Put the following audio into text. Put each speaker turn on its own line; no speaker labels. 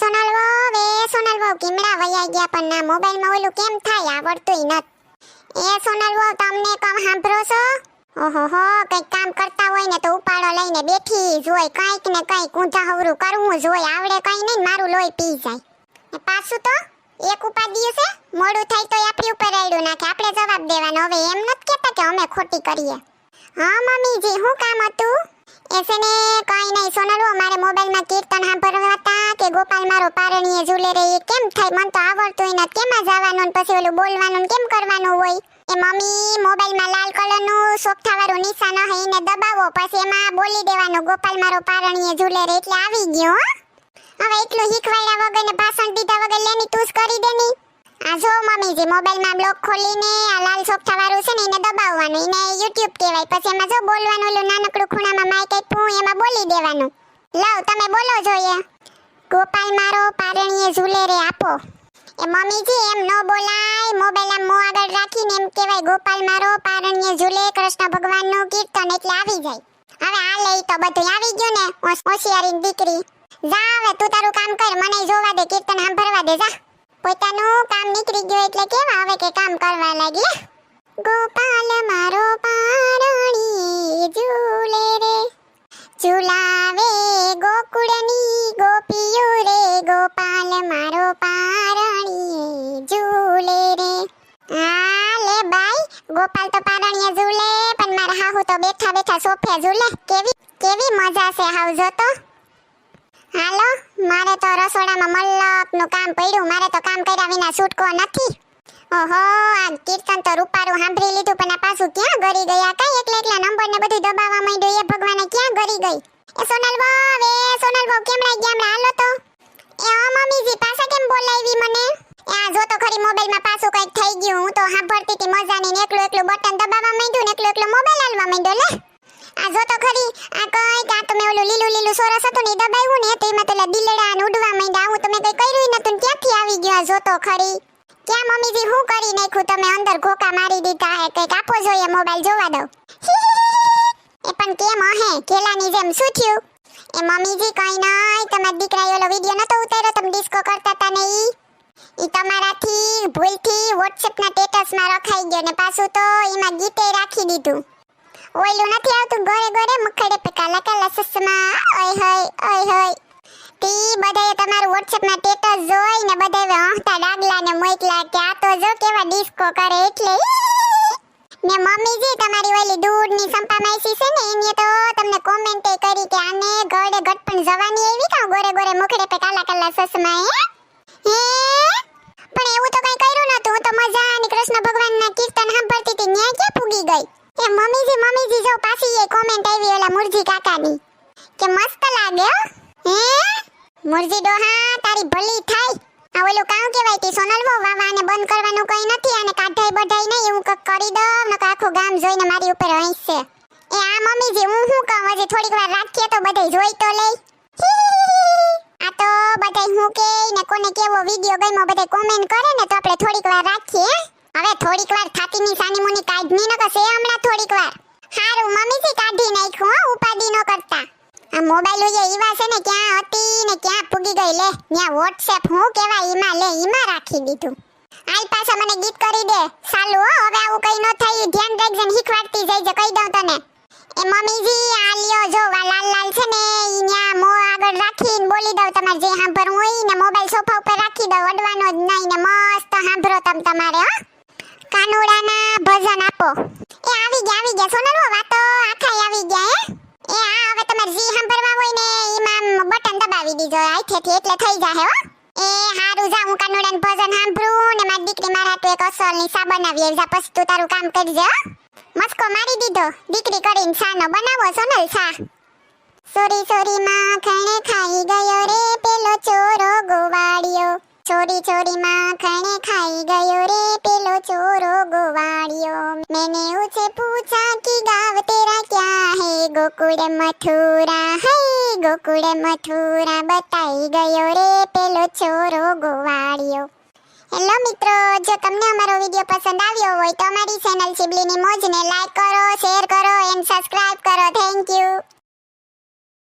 સોનલ વહુ એ સોનલ વહુ કેમડા વયા ગયા, પણ ના મોબાઈલમાં ઓલું કેમ થાય? આવડતુંય નત એ સોનલ વહુ તમને કામ સાંભળો છો? ઓહો હો, કંઈક કામ કરતા હોય ને તો ઉપાડો લઈને બેઠી જ હોય કંઈક ને કંઈક ઊંધા હવરું કરવું જ હોય આવડે કંઈ નહીં, મારું લોહી પી જાય. પાછું તો, એક ઉપાધિ છે, મોડું થાય તો આપણી ઉપર રાયડું નાખે. આપણે જવાબ દેવાનો. હવે એમ નથી કહેતા કે અમે ખોટી કરીએ. હા, મમ્મીજી શું કામ હતું? એસે ને કઈ નહીં. સોનલવો અમારે મોબાઈલમાં કીર્તન સાંભળવા હતા કે ગોપાલ મારો પારણીએ ઝૂલે રે કેમ થાય? મન તો આવડતું નથી કેમાં જવાનું ને પછી ઓલું બોલવાનું કેમ કરવાનું હોય? એ મમ્મી, મોબાઈલમાં લાલ કલરનું સોફ્ટવાળું નિશાન હે, એને દબાવો, પછી એમાં બોલી દેવાનું, ગોપાલ મારો પારણીએ ઝૂલે રે એટલે આવી ગયો હવે એટલું શીખવાડ્યા વગર ને ભાષણ દીધા વગર લેની તું કરી દેની. આ જો મમ્મીજી મોબાઈલમાં બ્લોક ખોલીને આ લાલ સોફ્થાવાળું છે ને, એને દબાવવાનું, એને યુટ્યુબ કહેવાય. પછી એમાં જો બોલવાનું, ઓલું નાનકડું ખૂણામાં બોલી દેવાનું. લવ, તમે બોલો જોઈએ. ગોપાલ મારો પારણીએ ઝૂલે રે આપો. એ મમ્મીજી, એમ ન બોલાય. મોબાઈલ આમ મો આગળ રાખીને એમ કહેવાય, ગોપાલ મારો પારણીએ ઝૂલે, કૃષ્ણ ભગવાનનું કીર્તન એટલે આવી જાય. હવે આ લઈ તો બધું આવી ગયું ને હોશિયારી દીકરી. જા હવે, તું તારું કામ કર, મને જોવા દે, કીર્તન સાંભળવા દે, જા. પોતાનું કામ નીકળી ગયું એટલે કેવા હવે કે કામ કરવા લાગી ગોપાલ મારો પારણી ગોપાલ તો પારણીએ ઝૂલે, પણ મારા હાહુ તો બેઠા બેઠા સોફે ઝૂલે. કેવી કેવી મજા છે હાવ જોતો હાલો, મારે તો રસોડામાં મલ્લકનું કામ પડ્યું. મારે તો કામ કર્યા વિના છૂટકો નથી. ઓહો આ કીર્તન તો રૂપારું સાંભળી લીધું, પણ આ પાછું ક્યાં ગરી ગયા? કઈ એકલા એકલા નંબર ને બધું દબાવવા માંડ્યું. એ ભગવાને ક્યાં ગરી ગઈ? એ સોનલ બહુ એ સોનલ બહુ કેમ રહી ગયા હાલો તો. એ મમ્મીજી, પાછા કેમ બોલાવી મને? આ જો તો ખરી મોબાઈલમાં પાછું કંઈક થઈ ગયું, હું તો સાંભળતી હતી મજાની ને એકલું એકલું બટન દબાવવા માંડ્યું ને એકલું એકલું મોબાઈલ હાલવા માંડ્યો, લે. આ જો તો ખરી, આ કઈ આ તો મેં ઓલું લીલું લીલું સોરસ હતું ને દબાવ્યું ને, તો એમાં પેલા દિલડા ને ઉડવા માંડ્યા હું તો મેં કઈ કર્યું નતું ક્યાંથી આવી ગયો જો તો ખરી. ક્યાં મમ્મીજી, હું કરી નાખ્યું? તમે અંદર ઘોકા મારી દીધા હે, કંઈક આપો જોઈએ મોબાઈલ જોવા દઉં. એ પણ કેમ હે? કેલાની જેમ શું થયું? એ મમ્મીજી, કઈ નહીં, તમારા દીકરાએ ઓલો વીડિયો નતો ઉતાર્યો, તમે ડિસ્કો કરતા હતા ને ઈ. ઈ તમારાથી, ભૂલથી WhatsApp ના સ્ટેટસમાં રખાઈ ગયો ને પાછું તો એમાં ગીતે રાખી દીધું. ઓયલું નથી આવતું, ગોરે ગોરે મુખડે પે કાલા કાલા સસમા, ઓય હોય ઓય હોય. તી બધાએ તમારું માં સ્ટેટસ જોઈ ને બધાએ હંતા ડાગલા ને મોકલા કે આ તો જો કેવા ડિસ્કો કરે એટલે ને મમ્મીજી તમારી ઓલી દૂધની સંપા માઈસી છે ને, એની તો તમને કોમેન્ટ કરી કે આને ગળે ઘટપણ જવાની એવી કા ગોરે ગોરે મુખડે પે કાલા કાલા સસમા હે પણ એવું તો કઈ કર્યું નતું હું તો અને કૃષ્ણ ભગવાનના કીર્તન સાંભળતી હતી ન્યા ક્યાં પૂગી ગઈ? એ મમ્મીજી મમ્મીજી, જો પાછી એ કોમેન્ટ આવી ઓલા મુરજી કાકાની. કે મસ્ત લાગે હો. હે? મુરજી ડોહા, તારી ભલી થાય. આ ઓલું કામ કેવાય તે સોનલ વો વાવા આને બંધ કરવાનું કઈ નથી અને કાઢાઈ બઢાઈ નહીં, એવું કક કરી દઉં ને આખું ગામ જોઈને મારી ઉપર હંસશે એ આ મમ્મીજી, હું શું કહું? હજી થોડીક વાર રાખીએ તો બધાય જોઈ તો લઈ આ તો બધાય હું કે ને કોને કેવો વિડિયો ગમ્યો, બધાય કોમેન્ટ કરે ને તો આપણે થોડીક વાર રાખીએ હવે થોડીક વાર થાતીની સાની મુની કાઢની ન કસે હમણાં થોડીક વાર. હારું, મમ્મીથી કાઢી નાખ્યું, હો, ઉપાડી ન કરતા. આ મોબાઈલ ઉયે, ઈવા છે ને, ક્યાં હતી ને ક્યાં પૂગી ગઈ, લે, ન્યા WhatsApp હું કેવા ઈમાં, લે, ઈમાં રાખી દીધું. આઈ પાછા મને ગીત કરી દે. સાલું હવે આવું કઈ ન થાય, ધ્યાન રાખજે શીખવાડતી જઈજે કહી દઉં તને. એ મમ્મીજી, આ લ્યો જો લાલ લાલ છે ને ન્યા મો આગળ રાખીને બોલી દઉં તમારે જે સાંભળવું હોય ને મોબાઈલ સોફા ઉપર રાખી દઉં, અડવાનો જ નહીં ને મસ્ત સાંભળો તમ તમારે, હો. કાનુડાના ભજન આપો. એ આવી ગયા આવી ગયા સોનલવો વાતો આખા આવી ગયા, હે. એ હા હવે તમારે જે સાંભળવા હોય ને એમાં બટન દબાવી દીજો આઈથેથી એટલે થઈ જાહે, હો. એ હારું જા, હું કાનુડાનું ભજન સાંભળું ને મારી દીકરી મારા હાટુ એક અસલની સા બનાવી જા, પછી તું તારું કામ કરજે, હો. મસ્કો મારી દીધો. દીકરી કરીને સાનો બનાવો સોનલ સા સોરી સોરી, માં ખણે ખાઈ ગયો રે પેલો ચોરો ગોવાળિયો. ચોરી ચોરી માં ખણે ખાઈ ગયો રે પેલો ચોરો ગોવાળિયો. મેને ઉછે પૂછા કી ગાવ તેરા ક્યાં હે? ગોકુળ મથુરા હે? ગોકુળ મથુરા બતાઈ ગયો રે પેલો ચોરો ગોવાળિયો. હેલો મિત્રો, જો તમને અમારો વીડિયો પસંદ આવ્યો હોય તો અમારી ચેનલ સિબલીની મોજને લાઈક કરો શેર કરો એન્ડ સબસ્ક્રાઇબ કરો. Thank you